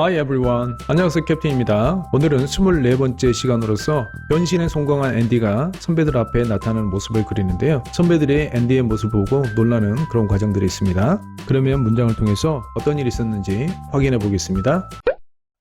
Hi everyone. 안녕하세요 캡틴입니다. 오늘은 24번째 시간으로서 변신에 성공한 앤디가 선배들 앞에 나타나는 모습을 그리는데요. 선배들이 앤디의 모습을 보고 놀라는 그런 과정들이 있습니다. 그러면 문장을 통해서 어떤 일이 있었는지 확인해 보겠습니다.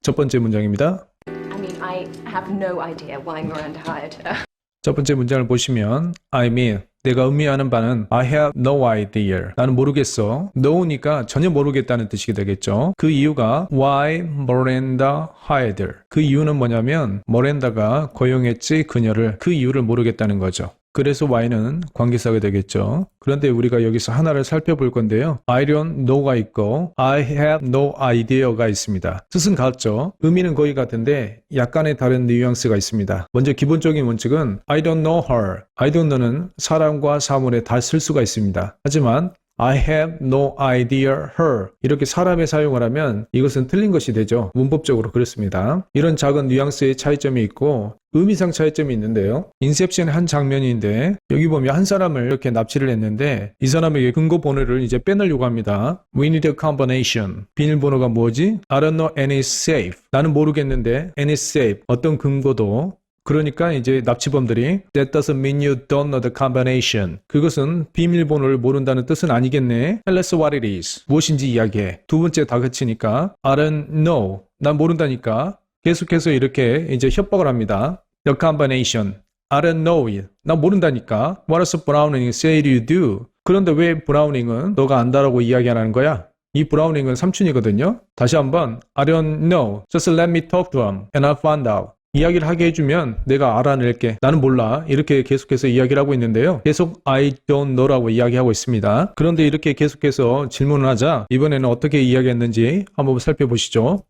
첫 번째 문장입니다. I mean, I have no idea why Miranda hired her. 첫 번째 문장을 보시면 I mean 내가 의미하는 바는 I have no idea. 나는 모르겠어. know니까 전혀 모르겠다는 뜻이 되겠죠. 그 이유가 why Miranda hired 그 이유는 뭐냐면 모렌다가 고용했지 그녀를 그 이유를 모르겠다는 거죠 그래서 why는 관계사가 되겠죠. 그런데 우리가 여기서 하나를 살펴볼 건데요. I don't know가 있고 I have no idea가 있습니다. 뜻은 같죠. 의미는 거의 같은데 약간의 다른 뉘앙스가 있습니다. 먼저 기본적인 원칙은 I don't know her. I don't know는 사람과 사물에 다 쓸 수가 있습니다. 하지만 I have no idea her. 이렇게 사람에 사용을 하면 이것은 틀린 것이 되죠. 문법적으로 그렇습니다. 이런 작은 뉘앙스의 차이점이 있고 의미상 차이점이 있는데요. 인셉션의 한 장면인데 여기 보면 한 사람을 이렇게 납치를 했는데 이 사람에게 근거 번호를 이제 빼내려고 합니다. We need a combination. 비밀번호가 뭐지? I don't know any safe. 나는 모르겠는데 any safe. 어떤 근거도 그러니까 이제 납치범들이 That doesn't mean you don't know the combination. 그것은 비밀번호를 모른다는 뜻은 아니겠네. Tell us what it is. 무엇인지 이야기해. 두 번째 다 그치니까 I don't know. 난 모른다니까. 계속해서 이렇게 이제 협박을 합니다. The combination. I don't know it. 난 모른다니까. What does Browning say you do? 그런데 왜 브라우닝은 너가 안다라고 이야기하는 거야? 이 브라우닝은 삼촌이거든요. 다시 한번 I don't know. Just let me talk to him and I'll find out. 이야기를 하게 해주면 내가 알아낼게. 나는 몰라. 이렇게 계속해서 이야기를 하고 있는데요. 계속 I don't know라고 이야기하고 있습니다. 그런데 이렇게 계속해서 질문을 하자 이번에는 어떻게 이야기했는지 한번 살펴보시죠.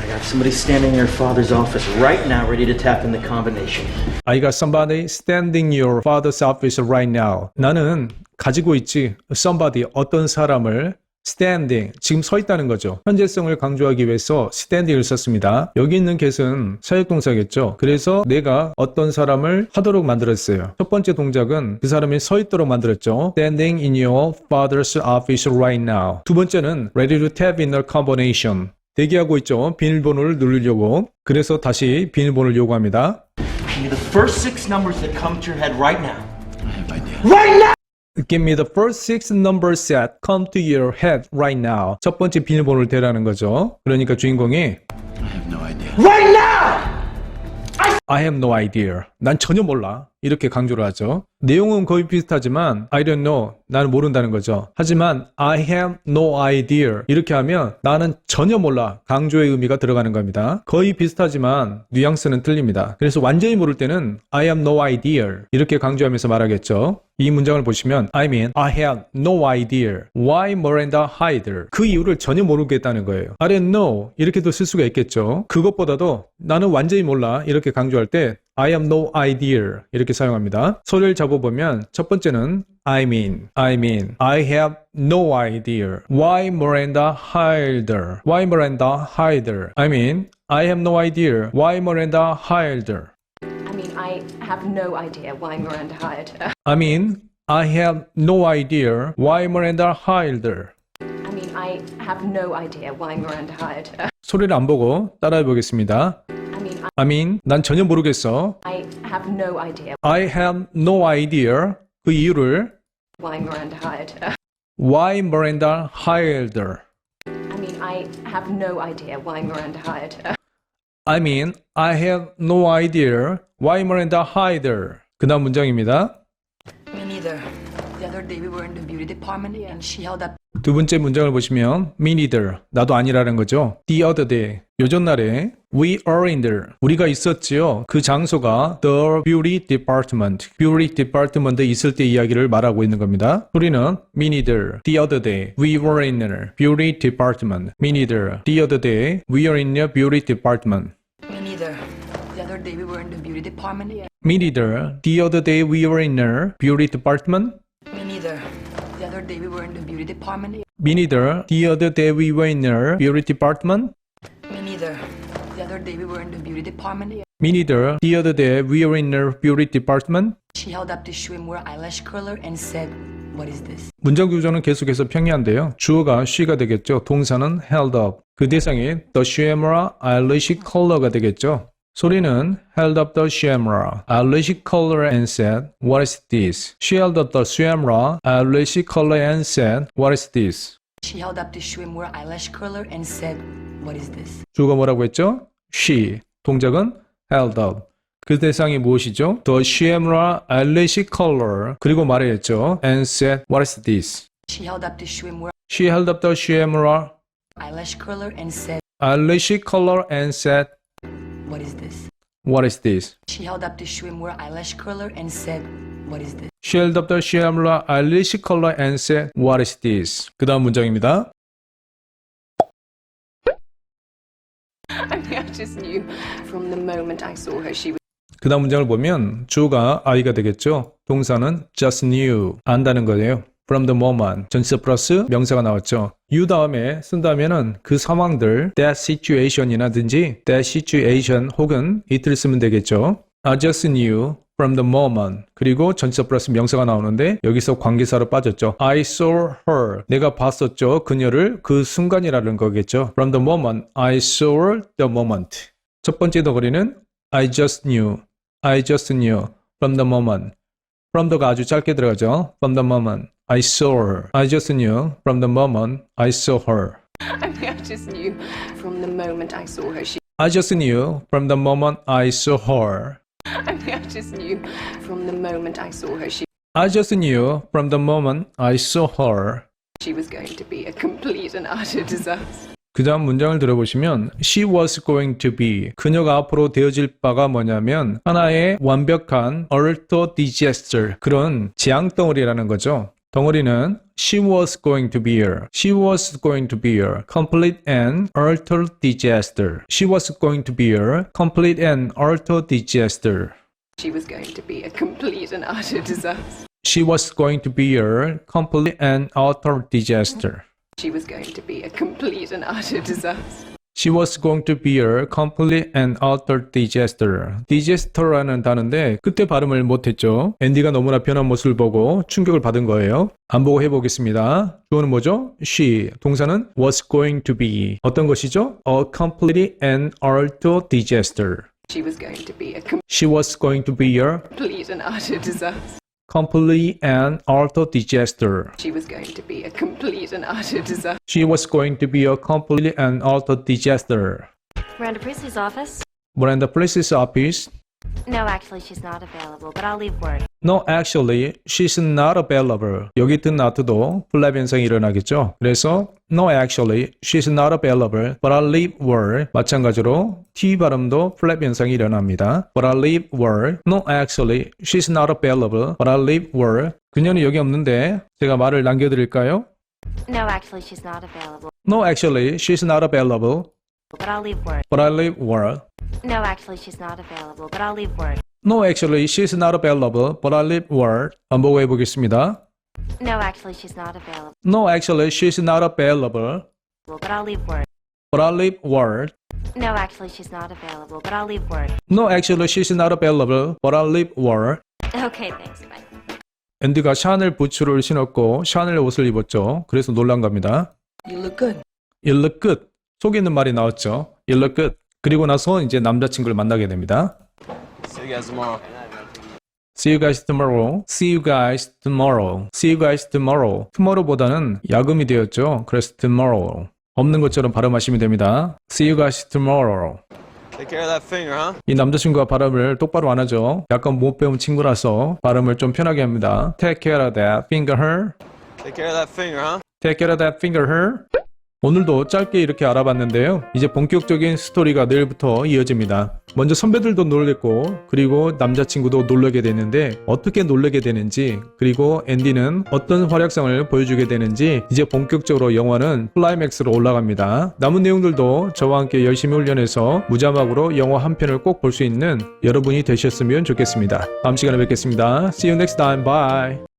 I got somebody standing in your father's office right now ready to tap in the combination. I got somebody standing in your father's office right now. 나는 가지고 있지 somebody 어떤 사람을 standing 지금 서 있다는 거죠. 현재성을 강조하기 위해서 standing을 썼습니다. 여기 있는 get은 사역동사겠죠. 그래서 내가 어떤 사람을 하도록 만들었어요. 첫 번째 동작은 그 사람이 서 있도록 만들었죠. standing in your father's office right now. 두 번째는 ready to tap in a combination. 대기하고 있죠. 비밀번호를 누르려고. 그래서 다시 비밀번호를 요구합니다. Give me the first six numbers that come to your head right now. I have idea. Right now! Give me the first six numbers that come to your head right now. 첫 번째 비밀번호를 대라는 거죠. 그러니까 주인공이 I have no idea. Right now! I have no idea. 난 전혀 몰라. 이렇게 강조를 하죠. 내용은 거의 비슷하지만 I don't know. 나는 모른다는 거죠. 하지만 I have no idea. 이렇게 하면 나는 전혀 몰라. 강조의 의미가 들어가는 겁니다. 거의 비슷하지만 뉘앙스는 틀립니다. 그래서 완전히 모를 때는 I have no idea. 이렇게 강조하면서 말하겠죠. 이 문장을 보시면 I mean I have no idea why Miranda her. 그 이유를 전혀 모르겠다는 거예요. I don't know 이렇게도 쓸 수가 있겠죠. 그것보다도 나는 완전히 몰라 이렇게 강조할 때 I have no idea 이렇게 사용합니다. 소리를 잡아보면 첫 번째는 I mean, I mean, I have no idea why Miranda hired her. Why Miranda hired her. I mean, I have no idea why Miranda hired her. I mean, I have no idea why Miranda hired her. I mean, I have no idea why Miranda hired her. I mean, I have no idea why Miranda hired her. 소리를 안 보고 따라해 보겠습니다. I mean, I, I mean, 난 전혀 모르겠어. I have no idea I have no idea 그 이유를 why Miranda hired her. why Miranda hired her. I mean, I have no idea why Miranda hired her. I mean, I have no idea why Miranda hired her. 그 다음 문장입니다. Me neither. 두 번째 문장을 보시면 me neither 나도 아니라는 거죠. The other day 요전 날에 we are in there 우리가 있었지요. 그 장소가 the beauty department beauty department에 있을 때 이야기를 말하고 있는 겁니다. 우리는 me neither the other day we were in there beauty department me neither the other day we are in the beauty department Me neither. The other day we were in the beauty department me neither the other day we were in there beauty department me neither. The other day we were in the beauty department me neither the other day we were in there beauty department me neither. The other day we were in the beauty department Me neither. The other day we were in the beauty department. she held up the swimwear eyelash curler and said, what is this? 문장 구조는 계속해서 평이한데요. 주어가 she가 되겠죠. 동사는 held up. 그 대상이 the camera eyelash color가 되겠죠. 소리는 held up the camera eyelash color and said, What is this? She held up the camera eyelash color and said, What is this? She held up the swimwear eyelash curler and said, what is this? 주어가 뭐라고 했죠? she. 동작은 held up. 그 대상이 무엇이죠? The camera eyelash color. 그리고 말했죠. And said, What is this? She held up the swimwear She held up the camera eyelash curler and said, eyelash color and said, what is this? What is this? She held up the swimwear eyelash curler and said, what is this? She held up the camera eyelash color and said, What is this? 그 다음 문장입니다. I mean, I just knew from the moment I saw her, she was. 그 다음 문장을 보면 주어가 I가 되겠죠. 동사는 just knew. 안다는 거예요. From the moment. 전치사 플러스 명사가 나왔죠. you 다음에 쓴다면은 그 상황들 that situation이라든지 that situation 혹은 이틀 쓰면 되겠죠. I just knew from the moment. 그리고 전치사 플러스 명사가 나오는데 여기서 관계사로 빠졌죠. I saw her. 내가 봤었죠. 그녀를 그 순간이라는 거겠죠. From the moment. I saw the moment. 첫 번째 덩어리는 I just knew. I just knew. From the moment. From the가 아주 짧게 들어가죠. From the moment. I saw her. I just knew. From the moment. I saw her. I mean, I just knew from the moment I saw her, she. I just knew. From the moment I saw her. I mean, I just knew from the moment I saw her, she. I just knew. From the moment I saw her. She was going to be a complete and utter disaster. 그 다음 문장을 들어보시면 she was going to be 그녀가 앞으로 되어질 바가 뭐냐면 하나의 완벽한 alter disaster 그런 재앙덩어리라는 거죠. 덩어리는 she was going to be a she was going to be a complete and utter disaster. She was going to be a complete and utter disaster. She was going to be a complete and utter disaster. She was going to be a complete and utter disaster. She was going to be a complete and utter disaster. She was going to be a complete and utter disaster. disaster라는 단어인데 그때 발음을 못했죠. 앤디가 너무나 변한 모습을 보고 충격을 받은 거예요. 안 보고 해보겠습니다. 주어는 뭐죠? She. 동사는 was going to be. 어떤 것이죠? A complete and utter disaster. She was going to be a She was going to be a complete and utter disaster. Complete and utter disaster. She was going to be a complete and utter disaster. She was going to be a complete and utter disaster. Miranda Priestley's office? Miranda Police's office No, actually, she's not available, but I'll leave word. No, actually, she's not available. 여기 든 not도 플랩 현상이 일어나겠죠. 그래서 No, actually, she's not available, but I'll leave word. 마찬가지로 T 발음도 플랩 현상이 일어납니다. But I'll leave word. No, actually, she's not available, but I'll leave word. 그녀는 여기 없는데 제가 말을 남겨드릴까요? No, actually, she's not available, No, actually, she's not available, but I'll leave word. but I'll leave word. No, actually, she's not available, but I'll leave word. No, actually, she's not available, but I'll leave word. 한번 해보겠습니다. No, actually, she's not available, No, actually, she's not available, but I'll leave word. but I'll leave word. No, actually, she's not available, but I'll leave word. No, actually, she's not available, but I'll leave word. Okay, thanks. Bye. 앤디가 샤넬 부츠를 신었고 샤넬 옷을 입었죠. 그래서 놀란 겁니다. You look good. You look good. 속에 있는 말이 나왔죠. You look good. 그리고 나서 이제 남자친구를 만나게 됩니다. See you guys tomorrow. See you guys tomorrow. See you guys tomorrow. See you guys tomorrow. tomorrow보다는 야금이 되었죠. 그래서 tomorrow. 없는 것처럼 발음하시면 됩니다. See you guys tomorrow. Take care of that finger, huh? 이 남자친구가 발음을 똑바로 안 하죠. 약간 못 배운 친구라서 발음을 좀 편하게 합니다. Take care of that finger. Take care of that finger, huh? Take care of that finger. 오늘도 짧게 이렇게 알아봤는데요. 이제 본격적인 스토리가 내일부터 이어집니다. 먼저 선배들도 놀랬고, 그리고 남자친구도 놀라게 되는데, 어떻게 놀라게 되는지, 그리고 앤디는 어떤 활약상을 보여주게 되는지, 이제 본격적으로 영화는 클라이맥스로 올라갑니다. 남은 내용들도 저와 함께 열심히 훈련해서 무자막으로 영화 한 편을 꼭 볼 수 있는 여러분이 되셨으면 좋겠습니다. 다음 시간에 뵙겠습니다. See you next time. Bye.